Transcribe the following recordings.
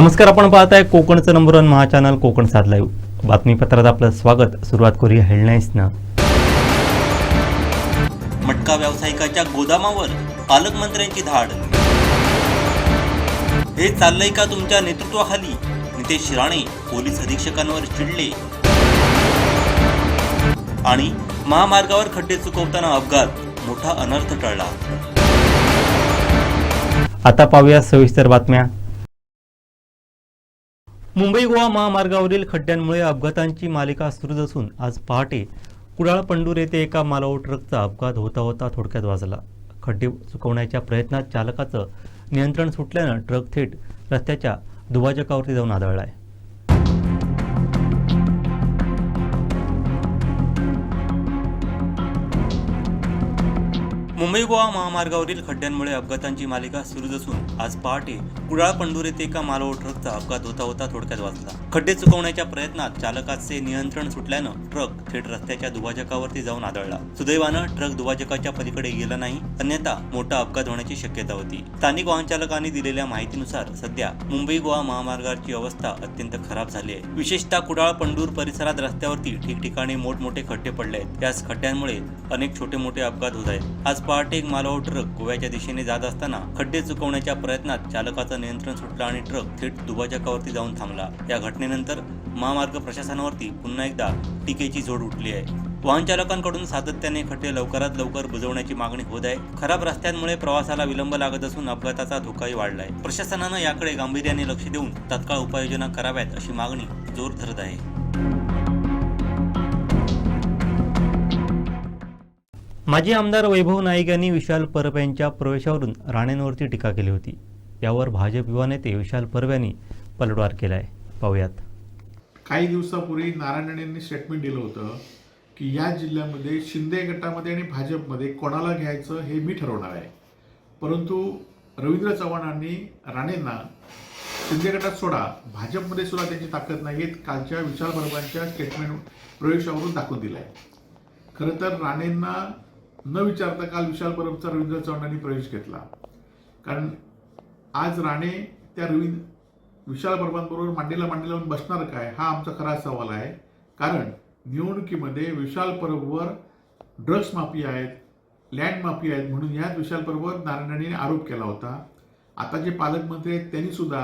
नमस्कार आपण पाहताय कोकणचं नंबर वन महाचॅनल कोकण सात लाईव्ह बातमीपत्रात आपलं स्वागत. सुरुवात करूया हेडलाईन्सनं. मटका व्यावसायिकाच्या गोदामावर पालकमंत्र्यांची धाड. हे चाललंय का तुमच्या नेतृत्वाखाली? नितेश राणे पोलीस अधीक्षकांवर चिडले. आणि महामार्गावर खड्डे चुकवताना अपघात मोठा अनर्थ टळला. आता पाहूया सविस्तर बातम्या. मुंबई गोवा महामार्गावरील खड्ड्यांमुळे अपघातांची मालिका सुरूच असून आज पहाटे कुडाळ पंडूर येथे एका मालवाहू ट्रकचा अपघात होता होता थोडक्यात वाजला खड्डे चुकवण्याच्या प्रयत्नात चालकाचं नियंत्रण सुटल्यानं ट्रक थेट रस्त्याच्या दुभाजकावरती जाऊन आदळला आहे. मुंबई गोवा महामार्गावरील खड्ड्यांमुळे अपघातांची मालिका सुरूच असून आज पहाटे कुडाळ पंढूर येथे एका मालवाहू ट्रकचा अपघात होता होता थोडक्यात वाचला. खड्डे चुकवण्याच्या प्रयत्नात चालकाचे नियंत्रण सुटल्यानं ट्रक थेट रस्त्याच्या दुभाजकावरती जाऊन आदळला. सुदैवानं ट्रक दुभाजकाच्या पलीकडे गेला नाही अन्यथा मोठा अपघात होण्याची शक्यता होती. स्थानिक वाहन चालकांनी दिलेल्या माहितीनुसार सध्या मुंबई गोवा महामार्गाची अवस्था अत्यंत खराब झाली आहे. विशेषतः कुडाळ पंढूर परिसरात रस्त्यावरती ठिकठिकाणी मोठमोठे खड्डे पडले आहेत. त्याच खड्ड्यांमुळे अनेक छोटे मोठे अपघात होत आहेत. आज पहाटे एक मालवाहू ट्रक गोव्याच्या दिशेने जात असताना खड्डे चुकवण्याच्या प्रयत्नात चालकाचं नियंत्रण सुटलं आणि ट्रक थेट दुभाजकावरती जाऊन थांबला. या घटनेनंतर महामार्ग प्रशासनावरती पुन्हा एकदा टीकेची झोड उठली आहे. वाहन चालकांकडून सातत्याने खड्डे लवकरात लवकर बुजवण्याची मागणी होत आहे. खराब रस्त्यांमुळे प्रवासाला विलंब लागत असून अपघाताचा धोकाही वाढलाय. प्रशासनानं याकडे गांभीर्याने लक्ष देऊन तत्काळ उपाययोजना कराव्यात अशी मागणी जोर धरत आहे. माजी आमदार वैभव नाईक यांनी विशाल परब यांच्या प्रवेशावरून राणेंवरती टीका केली होती. यावर भाजप युवा नेते विशाल परब यांनी पलटवार केला आहे पाहूयात. काही दिवसापूर्वी नारायण राणेंनी स्टेटमेंट दिलं होतं की या जिल्ह्यामध्ये शिंदे गटामध्ये आणि भाजपमध्ये कोणाला घ्यायचं हे मी ठरवणार आहे. परंतु रवींद्र चव्हाणांनी राणेंना शिंदे गटात सोडा भाजपमध्ये सुद्धा त्यांची ताकद नाही आहेत कालच्या विशाल परबांच्या स्टेटमेंट प्रवेशावरून दाखवून दिलं आहे खरं तर राणेंना न विचारता काल विशाल परबचा रवींद्र चव्हाणांनी प्रवेश घेतला. कारण आज राणे त्या रवींद्र विशाल परबांबरोबर मांडीला मांडी लावून बसणार काय? हा आमचा खरा सवाल आहे. कारण निवडणुकीमध्ये विशाल परबवर ड्रग्स माफी आहेत लँड माफी आहेत म्हणून याच विशाल परबवर नारायणाने आरोप केला होता. आता जे पालकमंत्री आहेत त्यांनी सुद्धा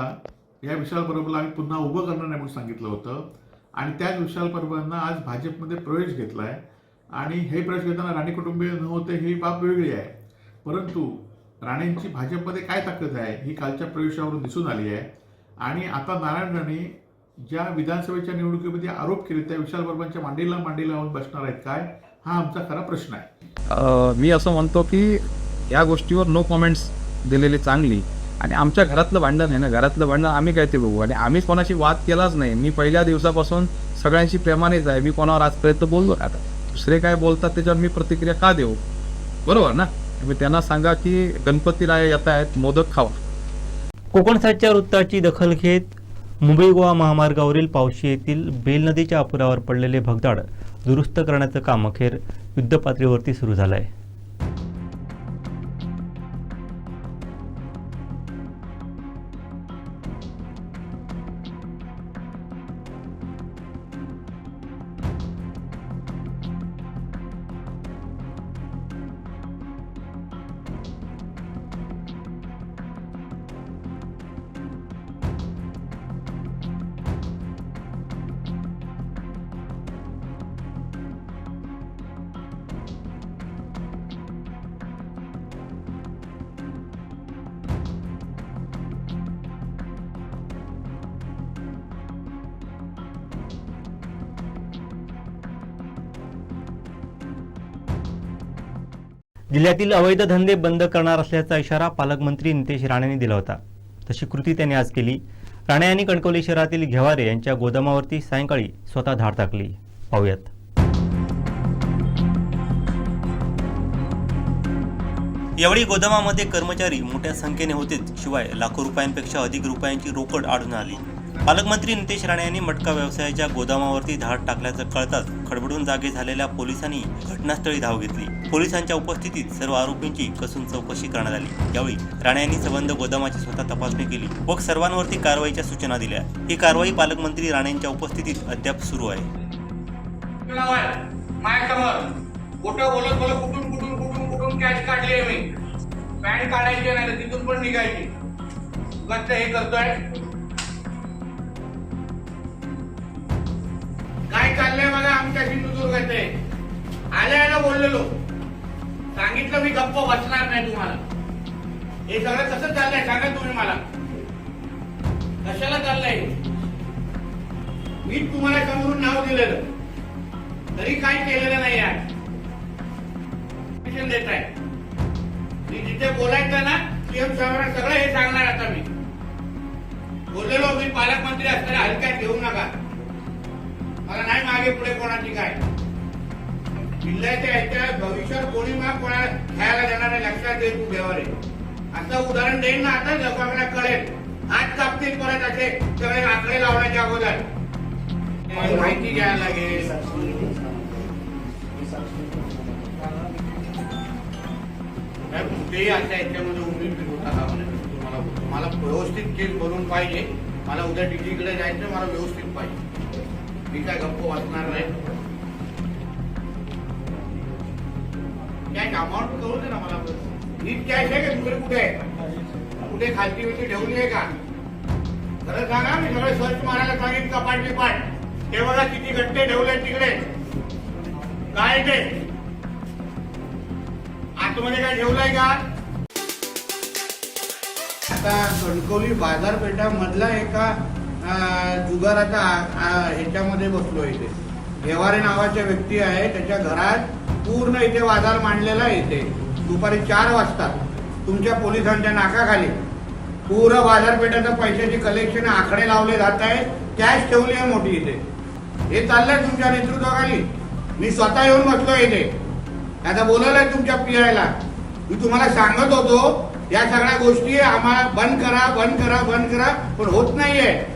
या विशाल परबला आम्ही पुन्हा उभं करणार नाही म्हणून सांगितलं होतं. आणि त्याच विशाल परबांना आज भाजपमध्ये प्रवेश घेतला आहे आणि हे प्रवेश घेताना राणे कुटुंबीय नव्हते ही बाब वेगळी आहे. परंतु राणेंची भाजपमध्ये काय ताकद आहे ही कालच्या प्रवेशावरून दिसून आली आहे. आणि आता नारायण राणे ज्या विधानसभेच्या निवडणुकीमध्ये आरोप केले त्या विशाल बर्बांच्या मांडीला मांडी लावून बसणार आहेत काय? हा आमचा खरा प्रश्न आहे. मी असं म्हणतो की या गोष्टीवर नो कॉमेंट्स दिलेली चांगली. आणि आमच्या घरातलं भांडण आहे ना घरातलं भांडण आम्ही काय ते बघू. आणि आम्ही कोणाशी वाद केलाच नाही. मी पहिल्या दिवसापासून सगळ्यांशी प्रेमानेच आहे. मी कोणावर आजपर्यंत बोललो आता. दुसरे काय बोलतात त्याच्यावर मी प्रतिक्रिया का देऊ? बरोबर ना? तुम्ही त्यांना सांगा की गणपतीला येत आहेत मोदक खावा. कोकण सातच्या वृत्ताची दखल घेत मुंबई गोवा महामार्गावरील पावशी येथील बेल नदीच्या अपुरावर पडलेले भगदाड दुरुस्त करण्याचं काम अखेर युद्धपातळीवरती सुरू झालं आहे जिल्ह्यातील अवैध धंदे बंद करणार असल्याचा इशारा पालकमंत्री नितेश राणेंनी दिला होता. तशी कृती त्यांनी आज केली. राणे यांनी कणकवली शहरातील घेवारे यांच्या गोदामावरती सायंकाळी स्वतः धाड टाकली. पाहूयात. यावेळी गोदामामध्ये कर्मचारी मोठ्या संख्येने होतेच शिवाय लाखो रुपयांपेक्षा अधिक रुपयांची रोकड आढळून आली. पालकमंत्री नितेश राणे यांनी मटका व्यवसायाच्या गोदामावरती धाड टाकल्याचं कळताच खडबडून जागे झालेल्या पोलिसांनी घटनास्थळी धाव घेतली. पोलिसांच्या उपस्थितीत सर्व आरोपींची कसून चौकशी करण्यात आली. यावेळी राणे यांनी संबंध गोदामाची स्वतः तपासणी केली व सर्वांवरती कारवाईच्या सूचना दिल्या. ही कारवाई पालकमंत्री राणेंच्या उपस्थितीत अद्याप सुरू आहे. बोलत बोलत कुठून कुठून कुठून कुठून कॅश काढली आहे मी? पॅन्ट काढायची नाही तिथून पण निघायची. हे करतोय. चाललंय बघा आमच्या सिंधुदुर्गात ते. आल्या बोललेलो. सांगितलं मी गप्प बसणार नाही तुम्हाला. हे सगळं कसं चाललंय सांगा तुम्ही मला. कशाला चाललंय मी तुम्हाला समोरून नाव दिलेलं. तरी काही केलेलं नाही आहे देत आहे मी जिथे बोलायचं ना सीएम साहेबांना सगळं हे सांगणार आता मी. बोललेलो मी पालकमंत्री असताना हलक्यात घेऊ नाही पुढे कोणाची काय? जिल्ह्याच्या ह्याच्या भविष्यात कोणी मग कोणाला खायला देणार नाही लक्षात दे तू देवारे असं उदाहरण देईन ना आता लोकांना कळेल. हात कापतील परत असे सगळे आकडे लावण्याच्या अगोदर. माहिती घ्यायला लागेल. कुठेही अशा याच्यामध्ये उमेद होता मला म्हणजे व्यवस्थित केस बनवून पाहिजे. मला उद्या डिग्रीकडे जायचं मला व्यवस्थित पाहिजे. मी काय गप्प वाचणार नाही. कॅश अमाऊंट करू दे ना मला नीट कॅश आहे का दुसरे कुठे? आहे कुठे खालती वरती ठेवली आहे का? खरं सांगा मी सगळे सर्च मारायला सांगितलं कपाट बिपाट ते बघा किती घट्टे ठेवले तिकडे. काय ते? आतमध्ये काय ठेवलंय का? आता कणकवली बाजारपेठा मधला एका जुगाराच्या आता ह्याच्यामध्ये बसलो इथे. देवारे नावाच्या व्यक्ती आहे त्याच्या घरात पूर्ण इथे बाजार मांडलेला आहे इथे. दुपारी चार वाजता तुमच्या पोलिसांच्या नाकाखाली पूर्ण बाजारपेठाचं पैशाची कलेक्शन आकडे लावले जात आहे कॅश ठेवली आहे मोठी इथे. हे चाललंय तुमच्या नेतृत्वाखाली. मी स्वतः येऊन बसलो इथे. आता बोलवलंय तुमच्या पियाला मी तुम्हाला सांगत होतो या सगळ्या गोष्टी आम्हाला बंद करा बंद करा बंद करा पण होत नाहीये.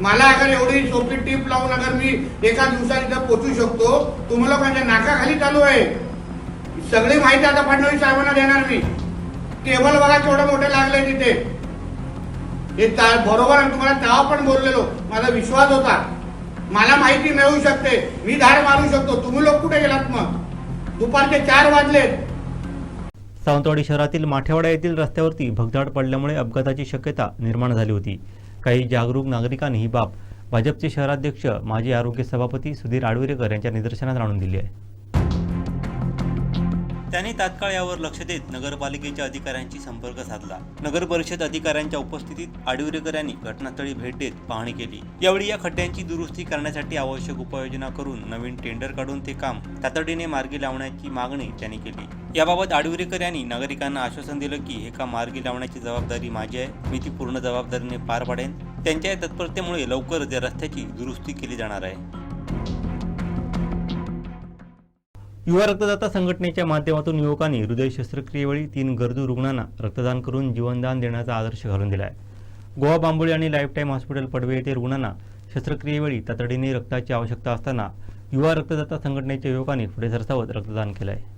मला अगर एवढी सोपी टीप लावून अगर मी एका दिवसात इथं पोचू शकतो तुम्हाला माझ्या नाकाखाली चालू आहे. सगळी माहिती आता फडणवीस साहेबांना देणार मी. टेबल बघा केवढं मोठं लागलंय तिथे. हे बरोबर तुम्हाला तेव्हा पण बोललेलो. माझा विश्वास होता. मला माहिती मिळू शकते. मी धाड मारू शकतो. तुम्ही लोक कुठे गेलात मग? दुपारचे चार वाजलेत. सावंतवाडी शहरातील माठेवाडा येथील रस्त्यावरती भगदाड पडल्यामुळे अपघाताची शक्यता निर्माण झाली होती. काही जागरूक नागरिकांनी ही बाब भाजपचे शहराध्यक्ष माजी आरोग्य सभापती सुधीर आडवेरेकर यांच्या निदर्शनात आणून दिली आहे. त्यांनी तात्काळ यावर लक्ष देत नगरपालिकेच्या अधिकाऱ्यांशी संपर्क साधला. नगर परिषद अधिकाऱ्यांच्या उपस्थितीत आडिवरेकर यांनी घटनास्थळी भेट देत पाहणी केली. यावेळी या खड्ड्यांची दुरुस्ती करण्यासाठी आवश्यक उपाययोजना करून नवीन टेंडर काढून ते काम तातडीने मार्गी लावण्याची मागणी त्यांनी केली. याबाबत आडिवरेकर यांनी नागरिकांना आश्वासन दिलं की हे काम मार्गी लावण्याची जबाबदारी माझी आहे. मी ती पूर्ण जबाबदारीने पार पाडेन. त्यांच्या या तत्परतेमुळे लवकरच या रस्त्याची दुरुस्ती केली जाणार आहे. युवा रक्तदाता संघटनेच्या माध्यमातून युवकांनी हृदय शस्त्रक्रियेवेळी तीन गरजू रुग्णांना रक्तदान करून जीवनदान देण्याचा आदर्श घालून दिला आहे गोवा बांबोळी आणि लाईफटाईम हॉस्पिटल पडवे येथे रुग्णांना शस्त्रक्रियेवेळी तातडीने रक्ताची आवश्यकता असताना युवा रक्तदाता संघटनेच्या युवकांनी पुढे सरसावत रक्तदान केलं आहे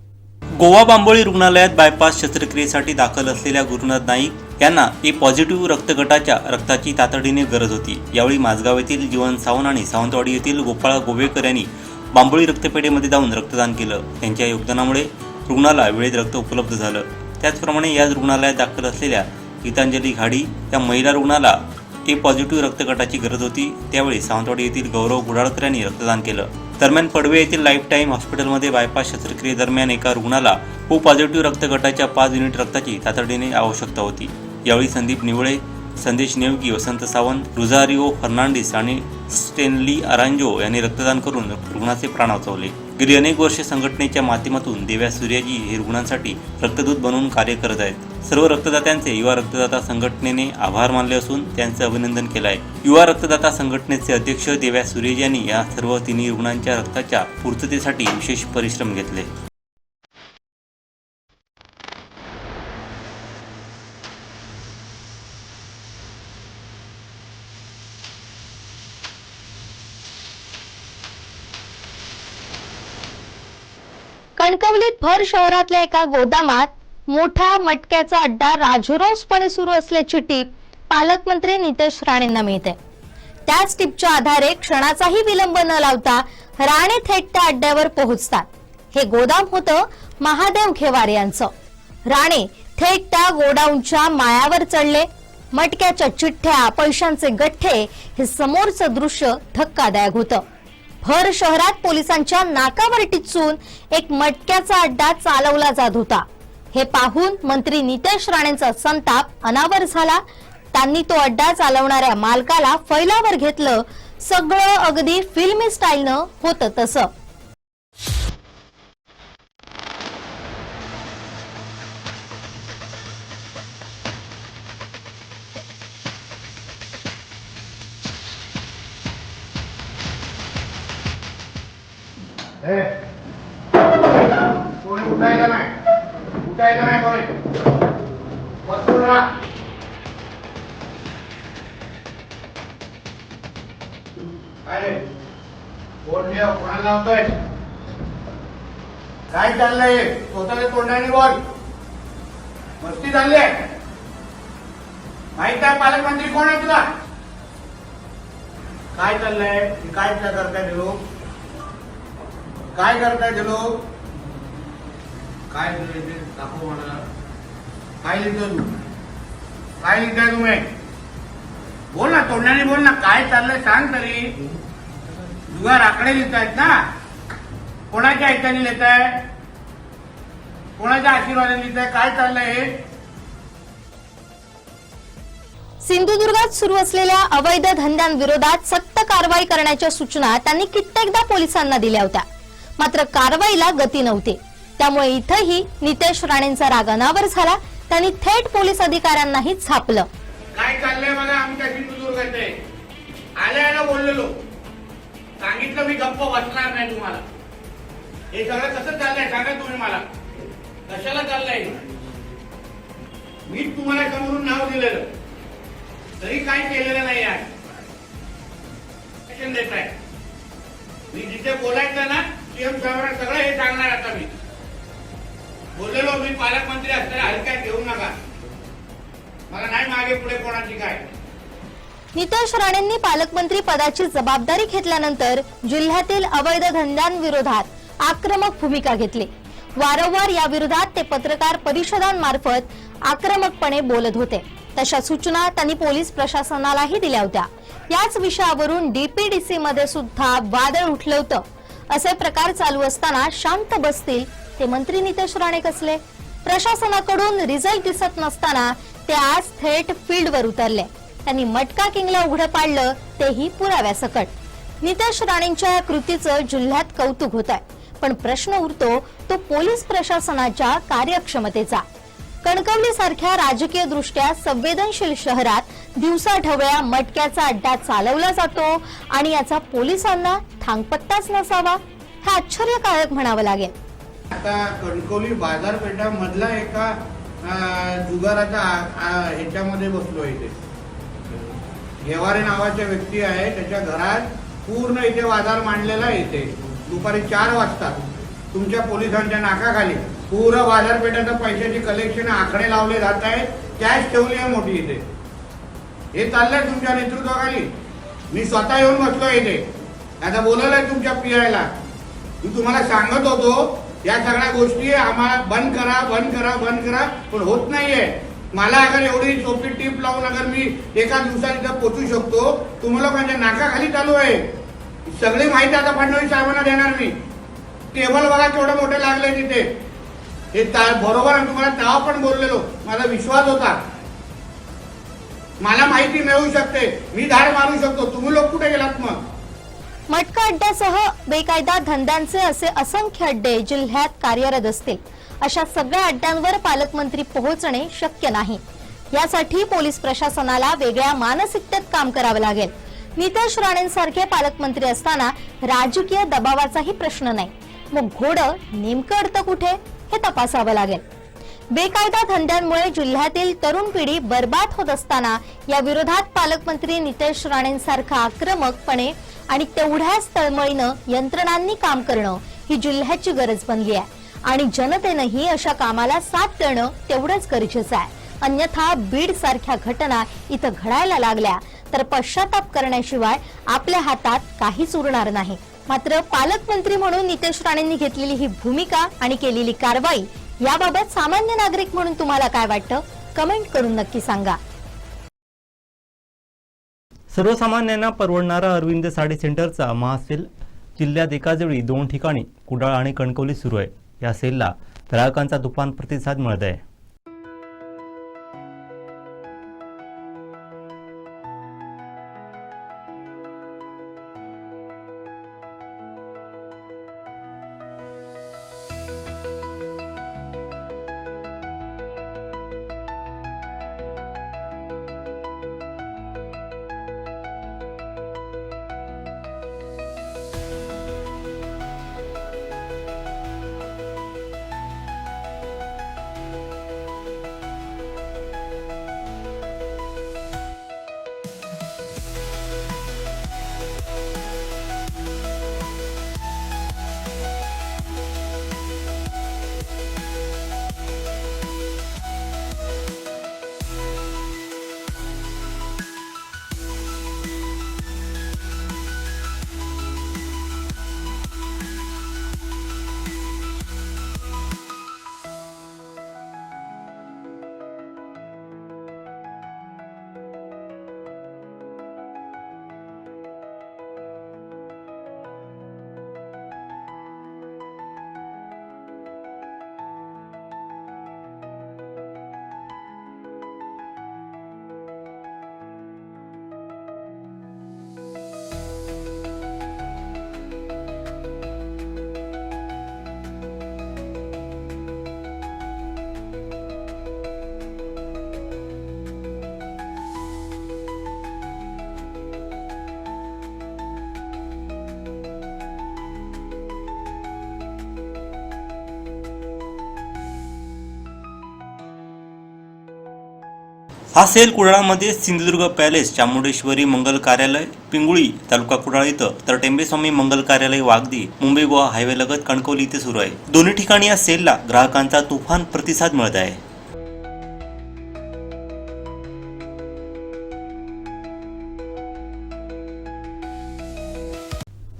गोवा बांबोळी रुग्णालयात बायपास शस्त्रक्रियेसाठी दाखल असलेल्या गुरुनाथ नाईक यांना ए पॉझिटिव्ह रक्तगटाच्या रक्ताची तातडीने गरज होती. यावेळी माझगाव येथील जीवन सावंत आणि सावंतवाडी येथील गोपाळ गोवेकर यांनी बांबोळी रक्तपेढीमध्ये जाऊन रक्तदान केलं. त्यांच्या योगदानामुळे रुग्णाला वेळेत रक्त उपलब्ध झालं. त्याचप्रमाणे याच रुग्णालयात दाखल असलेल्या गीतांजली घाडी या महिला रुग्णाला ए पॉझिटिव्ह रक्तगटाची गरज होती. त्यावेळी सावंतवाडी येथील गौरव गुडाळकर यांनी रक्तदान केलं. दरम्यान पडवे येथील लाईफ टाईम हॉस्पिटलमध्ये बायपास शस्त्रक्रियेदरम्यान एका रुग्णाला ओ पॉझिटिव्ह रक्तगटाच्या पाच युनिट रक्ताची तातडीने आवश्यकता होती. यावेळी संदीप निवळे संदेश नेवगी वसंत सावंत रुझारिओ फर्नांडिस आणि स्टेनली अरांजो यांनी रक्तदान करून रुग्णाचे प्राण वाचवले. गेली अनेक वर्षे संघटनेच्या माध्यमातून देव्या सूर्याजी हे रुग्णांसाठी रक्तदूत बनवून कार्य करत आहेत. सर्व रक्तदात्यांचे युवा रक्तदाता संघटनेने आभार मानले असून त्यांचे अभिनंदन केलं आहे युवा रक्तदाता संघटनेचे अध्यक्ष देव्या सूर्यजी यांनी या सर्व तिन्ही रुग्णांच्या रक्ताच्या पूर्ततेसाठी विशेष परिश्रम घेतले. कणकवलीत भर शहरातल्या एका गोदामात मोठा मटक्याचा अड्डा राजरोसपणे सुरू असल्याची टीप पालकमंत्री नितेश राणेंना मिळते. त्याच टीपच्या आधारे क्षणाचाही विलंब न लावता राणे थेट त्या अड्ड्यावर पोहोचतात. हे गोदाम होतं महादेव घेवारे यांचं. राणे थेट त्या गोडाऊनच्या मायावर चढले. मटक्याच्या चिठ्ठ्या पैशांचे गठ्ठे हे समोरचं दृश्य धक्कादायक होतं. भर शहरात पोलिसांच्या नाकावर टिचून एक मटक्याचा अड्डा चालवला जात होता. हे पाहून मंत्री नितेश राणेंचा संताप अनावर झाला. त्यांनी तो अड्डा चालवणाऱ्या मालकाला फैलावर घेतलं. सगळं अगदी फिल्मी स्टाईलनं होतं तसं. कोणी उठायचं नाही. उठायचं नाही कोणी. बसून राहा अरे कोण ठेव कोणाला लावतोय? काय चाललंय? स्वतःच्या तोंडाने बोल. मस्ती चालली आहे. माहीत आहे पालकमंत्री कोण आहे तुला? काय चाललंय? काय काय करताय लोक? काय करताय ते लोक? काय लिहिलंय दाखव मला. काय लिहितोय तू? काय लिहिताय तुम्ही? बोल ना तोंडाने बोल ना. काय चाललंय सांग तरी. जुगार आकडे लिहितायत ना. कोणाच्या ऐकाने लिहिताय? कोणाच्या आशीर्वादाने लिहिताय? काय चाललंय हे? सिंधुदुर्गात सुरू असलेल्या अवैध धंद्यांविरोधात सक्त कारवाई करण्याच्या सूचना त्यांनी कित्येकदा पोलिसांना दिल्या होत्या. मात्र कारवाईला गती नव्हती. त्यामुळे इथंही नितेश राणेंचा राग अनावर झाला. त्यांनी थेट पोलीस अधिकाऱ्यांनाही झापलं काय चाललंय बघा आम्ही सिंधुदुर्गात आहे. आल्या आल्या बोललेलो. सांगितलं मी गप्प बसणार नाही तुम्हाला. हे सगळं कसं चाललंय सांगा तुम्ही मला. कशाला चाललंय? मी तुम्हाला समोरून नाव दिलेलं. तरी काय केलेलं नाही आहे देत आहे मी जिथे बोलायचं ना सीएम साहेबांना सगळं हे सांगणार आता मी. बोललेलो मी पालकमंत्री असताना हलक्यात घेऊ नका. मला नाही मागे पुढे कोणाची काय. नितेश राणेंनी पालकमंत्री पदाची जबाबदारी घेतल्यानंतर जिल्ह्यातील अवैध धंद्यांविरोधात आक्रमक भूमिका घेतली. वारंवार या विरोधात ते पत्रकार परिषदांमार्फत आक्रमकपणे बोलत होते. तशा सूचना त्यांनी पोलीस प्रशासनालाही दिल्या होत्या. याच विषयावरून डीपीडीसी मध्ये सुद्धा वादळ उठलं होतं. असे प्रकार चालू असताना शांत बसतील ते मंत्री नितेश राणे कसले? प्रशासनाकडून रिझल्ट दिसत नसताना ते आज थेट फील्डवर उतरले. त्यांनी मटका किंगला उघडं पाडलं तेही पुराव्यासकट. नितेश राणेंच्या या कृतीचं जिल्ह्यात कौतुक होत आहे पण प्रश्न उरतो तो पोलीस प्रशासनाच्या कार्यक्षमतेचा. कणकवली सारख्या राजकीय दृष्ट्या संवेदनशील शहरात दिवसाढवळ्या मटक्याचा अड्डा चालवला जातो आणि याचा पोलिसांना थांगपत्ताच नसावा हे आश्चर्यकारक म्हणावं लागेल. आता कणकवली बाजारपेठा मधला एका जुगाराच्या ह्याच्यामध्ये बसलो इथे. घेवारे नावाच्या व्यक्ती आहे त्याच्या घरात पूर्ण इथे बाजार मांडलेला आहे इथे. दुपारी चार वाजता. तुमच्या पोलिसांच्या नाकाखाली. पूर्ण बाजारपेठाचं पैशाची कलेक्शन आकडे लावले जात आहेत कॅश ठेवली आहे मोठी इथे. हे चाललंय तुमच्या नेतृत्वाखाली. मी स्वतः येऊन बसलोय इथे. आता बोलवलंय तुमच्या पियायला मी तुम्हाला सांगत होतो या सगळ्या गोष्टी आम्हाला बंद करा बंद करा बंद करा पण होत नाहीये. मला अगर एवढी सोपी टीप लावून अगर मी एका दिवसात इथं पोचू शकतो तुम्हाला माझ्या नाकाखाली चालू आहे. सगळी माहिती आता फडणवीस साहेबांना देणार मी. टेबल बघा केवढं मोठे लागले तिथे. हे बरोबर आहे तुम्हाला तेव्हा पण बोललेलो. माझा विश्वास होता. मला माहिती मिळू शकते. मी धाड मारू शकतो. तुम्ही लोक कुठे गेलात मग? मटका अड्ड्यासह बेकायदा धंद्यांचे असे असंख्य अड्डे जिल्ह्यात कार्यरत असतील. अशा सगळ्या अड्ड्यांवर पालकमंत्री पोहोचणे शक्य नाही. यासाठी पोलीस प्रशासनाला वेगळ्या मानसिकतेत काम करावं लागेल. नितेश राणेंसारखे पालकमंत्री असताना राजकीय दबावाचाही प्रश्न नाही. मग घोडं नेमकं अडतं कुठे? हे तपासावं लागेल. बेकायदा धंद्यांमुळे जिल्ह्यातील तरुण पिढी बर्बाद होत असताना या विरोधात पालकमंत्री नितेश राणेंसारखा आक्रमकपणे आणि तेवढ्याच तळमळीनं यंत्रणांनी काम करणं ही जिल्ह्याची गरज बनली आहे. आणि जनतेनंही अशा कामाला साथ देणं तेवढंच गरजेचं आहे. अन्यथा बीड सारख्या घटना इथं घडायला लागल्या तर पश्चाताप करण्याशिवाय आपल्या हातात काहीच उरणार नाही. मात्र पालकमंत्री म्हणून नितेश राणेंनी घेतलेली ही भूमिका आणि केलेली कारवाई याबाबत सामान्य नागरिक म्हणून तुम्हाला काय वाटतं? कमेंट करून नक्की सांगा. सर्वसामान्यांना परवडणारा अरविंद साडी सेंटरचा महासेल जिल्ह्यात एकाच वेळी दोन ठिकाणी कुडाळ आणि कणकवली सुरू आहे. या सेलला ग्राहकांचा तुफान प्रतिसाद मिळत आहे. हा सेल कुडाळमध्ये सिंधुदुर्ग पॅलेस चामुंडेश्वरी मंगल कार्यालय पिंगुळी तालुका कुडाळ इथं तर टेंबेस्वामी मंगल कार्यालय वागदी मुंबई गोवा हायवे लगत कणकवली इथे सुरू आहे. दोन्ही ठिकाणी या सेलला ग्राहकांचा तुफान प्रतिसाद मिळत आहे.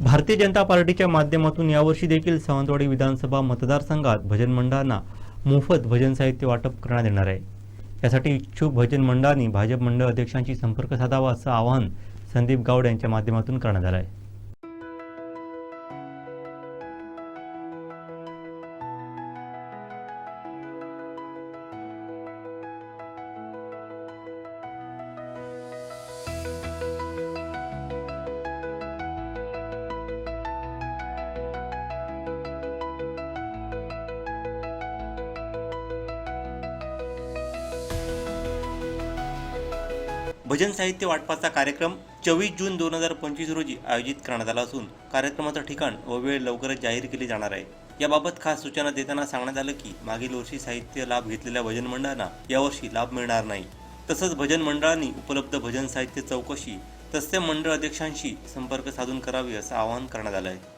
भारतीय जनता पार्टीच्या माध्यमातून यावर्षी देखील सावंतवाडी विधानसभा मतदारसंघात भजन मंडळांना मोफत भजन साहित्य वाटप करण्यात येणार आहे. यासाठी इच्छुक भजन मंडळांनी भाजप मंडळ अध्यक्षांशी संपर्क साधावा असं आवाहन संदीप गावड यांच्या माध्यमातून करण्यात आलं आहे. भजन साहित्य वाटपाचा कार्यक्रम चोवीस जून दोन हजार पंचवीस रोजी आयोजित करण्यात आला असून कार्यक्रमाचं ठिकाण व वेळ लवकरच जाहीर केली जाणार आहे. याबाबत खास सूचना देताना सांगण्यात आलं की मागील वर्षी साहित्य लाभ घेतलेल्या भजन मंडळांना यावर्षी लाभ मिळणार नाही. तसंच भजन मंडळांनी उपलब्ध भजन साहित्य चौकशी तस्य मंडळ अध्यक्षांशी संपर्क साधून करावे असं आवाहन करण्यात आलं आहे.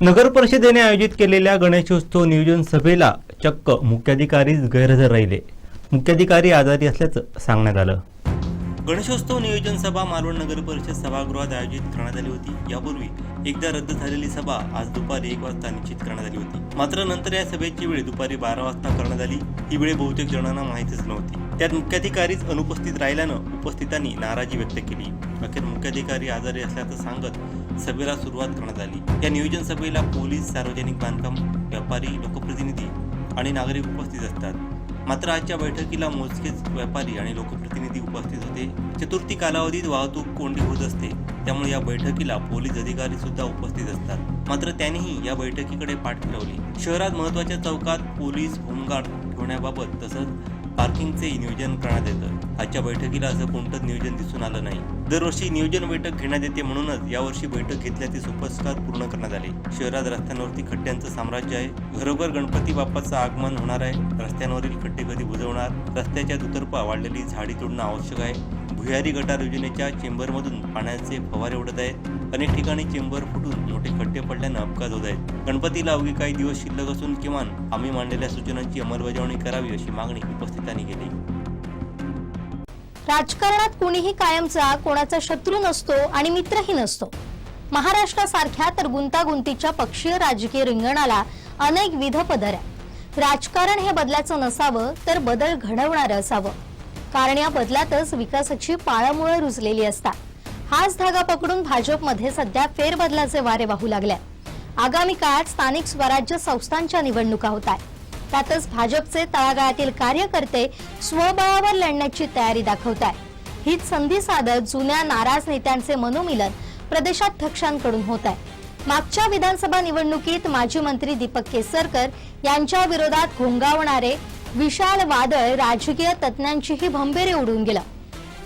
नगर परिषदेने आयोजित केलेल्या गणेशोत्सव नियोजन सभेला चक्क मुख्याधिकारीच गैरहजर राहिले. मुख्याधिकारी आजारी असल्याचं सांगण्यात आलं. गणेशोत्सव नियोजन सभा मालवण नगर परिषद सभागृहात आयोजित करण्यात आली होती. यापूर्वी एकदा रद्द झालेली सभा आज दुपारी एक वाजता निश्चित करण्यात आली होती. मात्र नंतर या सभेची वेळ दुपारी बारा वाजता करण्यात आली. ही वेळ बहुतेक जणांना माहितीच नव्हती. त्यात मुख्याधिकारीच अनुपस्थित राहिल्यानं उपस्थितांनी नाराजी व्यक्त केली. अखेर मुख्याधिकारी आजारी असल्याचं सांगत सभेला सुरुवात करण्यात आली. या नियोजन सभेला पोलीस सार्वजनिक बांधकाम व्यापारी लोकप्रतिनिधी आणि नागरिक उपस्थित असतात. मात्र आजच्या बैठकीला मोजकेच व्यापारी आणि लोकप्रतिनिधी उपस्थित होते. चतुर्थी कालावधीत वाहतूक कोंडी होत असते. त्यामुळे या बैठकीला पोलीस अधिकारी सुद्धा उपस्थित असतात. मात्र त्यांनीही या बैठकीकडे पाठ फिरवली. शहरात महत्त्वाच्या चौकात पोलीस होमगार्ड ठेवण्याबाबत तसंच पार्किंगचे नियोजन करण्यात येतं. आजच्या बैठकीला असं कोणतं नियोजन दिसून आलं नाही. दरवर्षी नियोजन बैठक घेण्यात येते म्हणूनच यावर्षी बैठक घेतल्याचे सुपस्कार पूर्ण करण्यात आले. शहरात रस्त्यांवरती खड्ड्यांचं साम्राज्य आहे. घरोघर गणपती बाप्पाचं आगमन होणार आहे. रस्त्यांवरील खड्डे कधी बुजवणार? रस्त्याच्या दुतर्फा वाढलेली झाडी तोडणं आवश्यक आहे. भुयारी गटार योजनेच्या चेंबरमधून पाण्याचे फवारे उडत आहेत. अनेक ठिकाणी चेंबर फुटून मोठे खड्डे पडल्यानं अपघात होत आहेत. गणपतीला अवघी काही दिवस शिल्लक असून किमान आम्ही मांडलेल्या सूचनांची अंमलबजावणी करावी अशी मागणी उपस्थितांनी केली. राजकारणात कुणीही कायमचा कोणाचा शत्रू नसतो आणि मित्रही नसतो. महाराष्ट्रासारख्या तर गुंतागुंतीच्या पक्षीय राजकीय रिंगणाला अनेक विध पदर आहे राजकारण हे बदलाचं नसावं तर बदल घडवणारं असावं. कारण या बदलातच विकासाची पाळंमुळं रुजलेली असतात. हाच धागा पकडून भाजपमध्ये सध्या फेरबदलाचे वारे वाहू लागले आगामी काळात स्थानिक स्वराज्य संस्थांच्या निवडणुका होत आहेत. त्यातच भाजपचे तळागाळातील कार्यकर्ते स्वबळावर लढण्याची तयारी दाखवत आहेत. हीच संधी साधत जुन्या नाराज नेत्यांचे मनोमिलन प्रदेशाध्यक्षांकडून होत आहे. मागच्या विधानसभा निवडणुकीत माजी मंत्री दीपक केसरकर यांच्या विरोधात घोंगावणारे विशाल वादळ राजकीय तज्ज्ञांचीही भंबेरी उडून गेलं.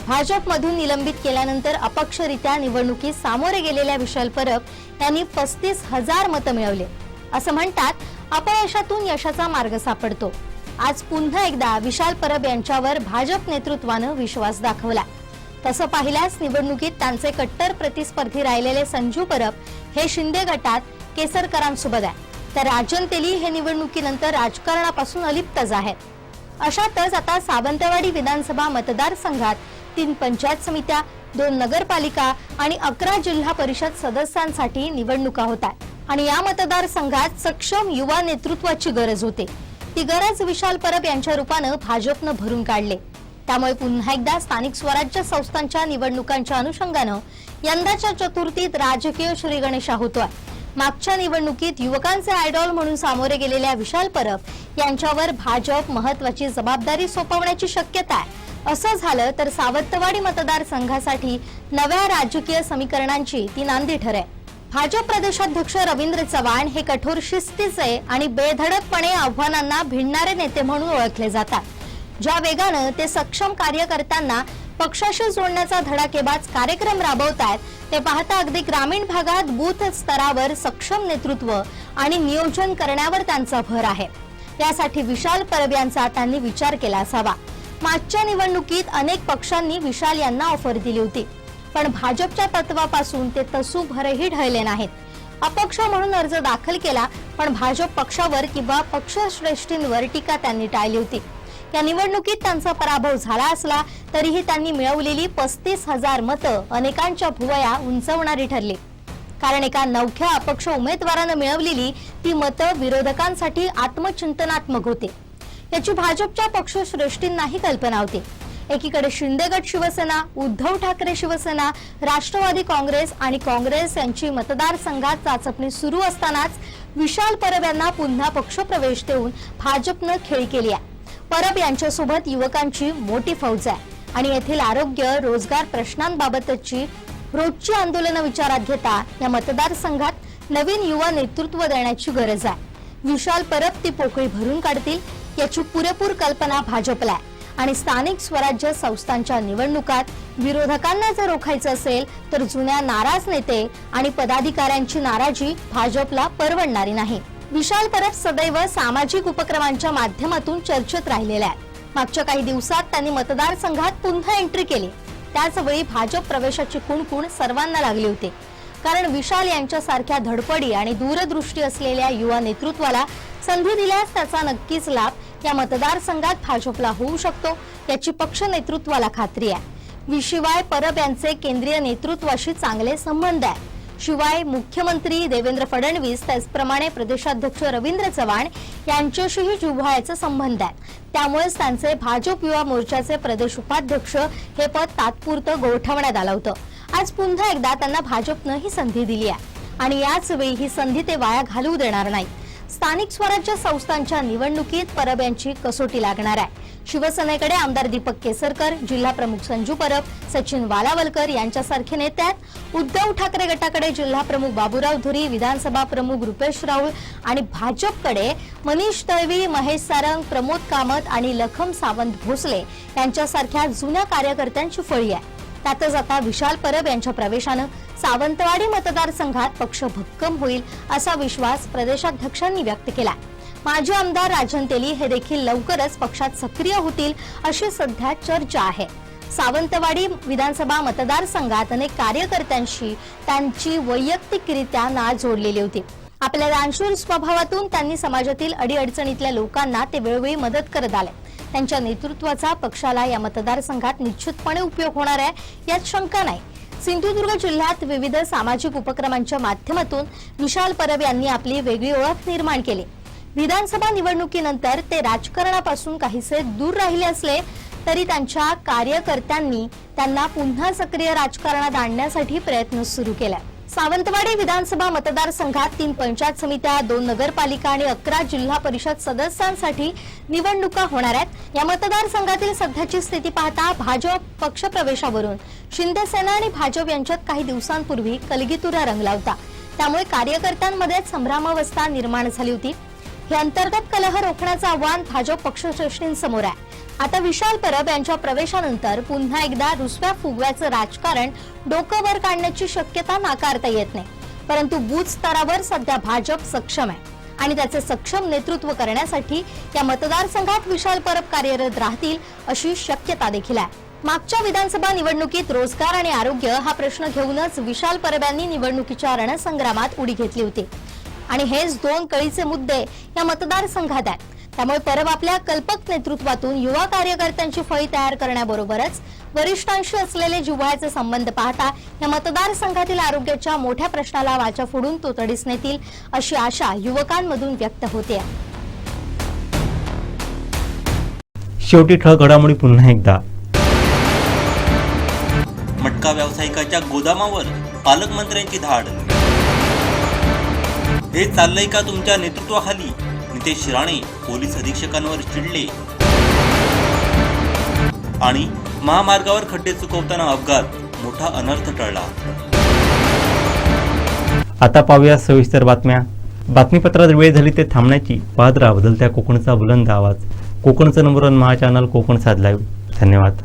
भाजपमधून निलंबित केल्यानंतर अपक्षरित्या निवडणुकीत सामोरे गेलेल्या विशाल परब यांनी पस्तीस हजार मतं मिळवले. असं म्हणतात अपयशातून यशाचा मार्ग सापडतो. आज पुन्हा एकदा विशाल परब यांच्यावर भाजप नेतृत्वानं विश्वास दाखवला. तसं पाहिल्यास निवडणुकीत त्यांचे कट्टर प्रतिस्पर्धी राहिलेले संजू परब हे शिंदे गटात केसरकरांसोबत आहे तर राजन तेली हे निवडणुकीनंतर राजकारणापासून अलिप्तच आहेत. अशातच आता सावंतवाडी विधानसभा मतदारसंघात तीन पंचायत समित्या दोन नगरपालिका आणि अकरा जिल्हा परिषद सदस्यांसाठी निवडणुका होत आहेत. आणि या मतदारसंघात सक्षम युवा नेतृत्वाची गरज होते. ती गरज विशाल परब यांच्या रूपानं भाजपनं भरून काढले. त्यामुळे पुन्हा एकदा स्थानिक स्वराज्य संस्थांच्या निवडणुकांच्या अनुषंगानं यंदाच्या चतुर्थीत राजकीय श्रीगणेशा होतोय. मागच्या निवडणुकीत युवकांचे आयडॉल म्हणून सामोरे गेलेल्या विशाल परब यांच्यावर भाजप महत्वाची जबाबदारी सोपवण्याची शक्यता आहे. असं झालं तर सावंतवाडी मतदारसंघासाठी नव्या राजकीय समीकरणांची ती नांदी ठरेल. भाजप प्रदेशाध्यक्ष रवींद्र चव्हाण हे कठोर शिस्तीचे आणि बेधडकपणे आव्हानांना भिडणारे नेते म्हणून ओळखले जातात. ज्या वेगानं ते सक्षम कार्यकर्त्यांना पक्षाशी जोडण्याचा धडाकेबाज कार्यक्रम राबवत आहेत ते पाहता अगदी ग्रामीण भागात बूथ स्तरावर सक्षम नेतृत्व आणि नियोजन करण्यावर त्यांचा भर आहे. यासाठी विशाल परब यांचा त्यांनी विचार केला असावा. मागच्या निवडणुकीत अनेक पक्षांनी विशाल यांना ऑफर दिली होती. पण भाजपच्या तत्वापासून ते तसू भरही ढळले नाहीत. अपक्ष म्हणून अर्ज दाखल केला पण भाजप पक्षावर किंवा पक्षश्रेष्ठींवर टीका त्यांनी टाळली होती. या निवडणुकीत त्यांचा पराभव झाला असला तरीही त्यांनी मिळवलेली पस्तीस हजार मतं अनेकांच्या भुवया उंचवणारी ठरली. कारण एका नवख्या अपक्ष उमेदवारानं मिळवलेली ती मतं विरोधकांसाठी आत्मचिंतनात्मक होते. याची भाजपच्या पक्षश्रेष्ठींनाही कल्पना होती. एकीकडे शिंदे गट शिवसेना उद्धव ठाकरे शिवसेना राष्ट्रवादी काँग्रेस आणि काँग्रेस यांची मतदारसंघात चाचपणी सुरू असतानाच विशाल परब यांना पुन्हा पक्षप्रवेश देऊन भाजपनं खेळी केली आहे. परब यांच्यासोबत युवकांची मोठी फौज आहे. आणि येथील आरोग्य रोजगार प्रश्नांबाबतची रोजची आंदोलनं विचारात घेता या मतदारसंघात नवीन युवा नेतृत्व देण्याची गरज आहे. विशाल परब ती पोकळी भरून काढतील याची पुरेपूर कल्पना भाजपला आहे. आणि स्थानिक स्वराज्य संस्थांच्या निवडणुकात विरोधकांना जर रोखायचं असेल तर जुन्या नाराज नेते आणि पदाधिकाऱ्यांची नाराजी भाजपला परवडणारी नाही. विशाल परब सदैव सामाजिक उपक्रमांच्या माध्यमातून चर्चेत राहिलेल्या आहेत. मागच्या काही दिवसात त्यांनी मतदारसंघात पुन्हा एंट्री केली. त्याचवेळी भाजप प्रवेशाची कुणकुण सर्वांना लागली होती. कारण विशाल यांच्यासारख्या धडपडी आणि दूरदृष्टी असलेल्या युवा नेतृत्वाला संधी दिल्यास त्याचा नक्कीच लाभ या मतदारसंघात भाजपला होऊ शकतो याची पक्ष नेतृत्वाला खात्री आहे. विशिवाय परब यांचे केंद्रीय नेतृत्वाशी चांगले संबंध आहे शिवाय मुख्यमंत्री देवेंद्र फडणवीस त्याचप्रमाणे प्रदेशाध्यक्ष रवींद्र चव्हाण यांच्याशीही जिव्हाळ्याचा संबंध आहे. त्यामुळेच त्यांचे भाजप युवा मोर्चाचे प्रदेश उपाध्यक्ष हे पद तात्पुरतं गोठवण्यात आलं होतं. आज पुन्हा एकदा त्यांना भाजपनं ही संधी दिली आहे. आणि याच वेळी ही संधी ते वाया घालवू देणार नाही स्थानिक स्वराज्य संस्थांच्या निवडणुकीत परब यांची कसोटी लागणार आहे. शिवसेनेकडे आमदार दीपक केसरकर जिल्हा प्रमुख संजू परब सचिन वालावलकर यांच्यासारखे नेते आहेत. उद्धव ठाकरे गटाकडे जिल्हा प्रमुख बाबूराव धुरी विधानसभा प्रमुख रुपेश राऊळ आणि भाजपकडे मनीष दळवी महेश सारंग प्रमोद कामत आणि लखम सावंत भोसले यांच्यासारख्या जुन्या कार्यकर्त्यांची फळी आहे. त्यातच आता विशाल परब यांच्या प्रवेशानं सावंतवाडी मतदारसंघात पक्ष भक्कम होईल असा विश्वास प्रदेशाध्यक्षांनी व्यक्त केला माजी आमदार राजन तेली हे देखील लवकरच पक्षात सक्रिय होतील अशी सध्या चर्चा आहे. सावंतवाडी विधानसभा मतदारसंघात अनेक कार्यकर्त्यांशी त्यांची वैयक्तिकरित्या नाळ जोडलेली होती. आपल्या दानशूर स्वभावातून त्यांनी समाजातील अडीअडचणीतल्या लोकांना ते वेळोवेळी मदत करत आले. त्यांच्या नेतृत्वाचा पक्षाला या मतदारसंघात निश्चितपणे उपयोग होणार आहे यात शंका नाही. सिंधुदुर्ग जिल्ह्यात विविध सामाजिक उपक्रमांच्या माध्यमातून विशाल परब यांनी आपली वेगळी ओळख निर्माण केली. विधानसभा निवडणुकीनंतर ते राजकारणापासून काहीसे दूर राहिले असले तरी त्यांच्या कार्यकर्त्यांनी त्यांना पुन्हा सक्रिय राजकारणात आणण्यासाठी प्रयत्न सुरू केला. सावंतवाडी विधानसभा मतदारसंघात तीन पंचायत समित्या दोन नगरपालिका आणि अकरा जिल्हा परिषद सदस्यांसाठी निवडणुका होणार आहेत. या मतदारसंघातील सध्याची स्थिती पाहता भाजप पक्षप्रवेशावरून शिंदेसेना आणि भाजप यांच्यात काही दिवसांपूर्वी कलगीतुरा रंगला होता त्यामुळे कार्यकर्त्यांमध्ये संभ्रामावस्था निर्माण झाली होती. हे अंतर्गत कलह रोखण्याचं आव्हान भाजप पक्षश्रेष्ठींसमोर आहे. आता विशाल परब यांच्या प्रवेशानंतर पुन्हा एकदा रुसव्या फुगव्याचं राजकारण डोकं वर काढण्याची शक्यता नाकारता येत नाही. परंतु बूथ स्तरावर सध्या भाजप सक्षम आहे. आणि त्याचे सक्षम नेतृत्व करण्यासाठी या मतदारसंघात विशाल परब कार्यरत राहतील अशी शक्यता देखील आहे. मागच्या विधानसभा निवडणुकीत रोजगार आणि आरोग्य हा प्रश्न घेऊनच विशाल परब यांनी निवडणुकीच्या रणसंग्रामात उडी घेतली होती. आणि हेच दोन कळीचे मुद्दे या मतदारसंघात आहेत. त्यामुळे परब आपल्या कल्पक नेतृत्वातून युवा कार्यकर्त्यांची फळी तयार करण्याबरोबरच वरिष्ठांशी असलेले जिव्हाळ्याचे संबंध पाहता या मतदारसंघातील आरोग्याच्या मोठ्या प्रश्नाला वाचा फोडून तो तडीस नेतील अशी आशा युवकांमधून व्यक्त होते. शेवटी ठळक घडामोडी पुन्हा एकदा. मटका व्यावसायिकाच्या गोदामावर पालकमंत्र्यांची धाड. हे चाललंय का तुमच्या नेतृत्वाखाली? नितेश राणे पोलीस अधीक्षकांवर चिडले. आणि महामार्गावर खड्डे चुकवताना अपघात मोठा अनर्थ टळला. आता पाहूया सविस्तर बातम्या. बातमीपत्रात वेळ झाली ते थांबण्याची. पाहत राहा बदलत्या कोकणचा बुलंद आवाज. कोकणचं number one Maha channel Konkan साध लाईव्ह धन्यवाद.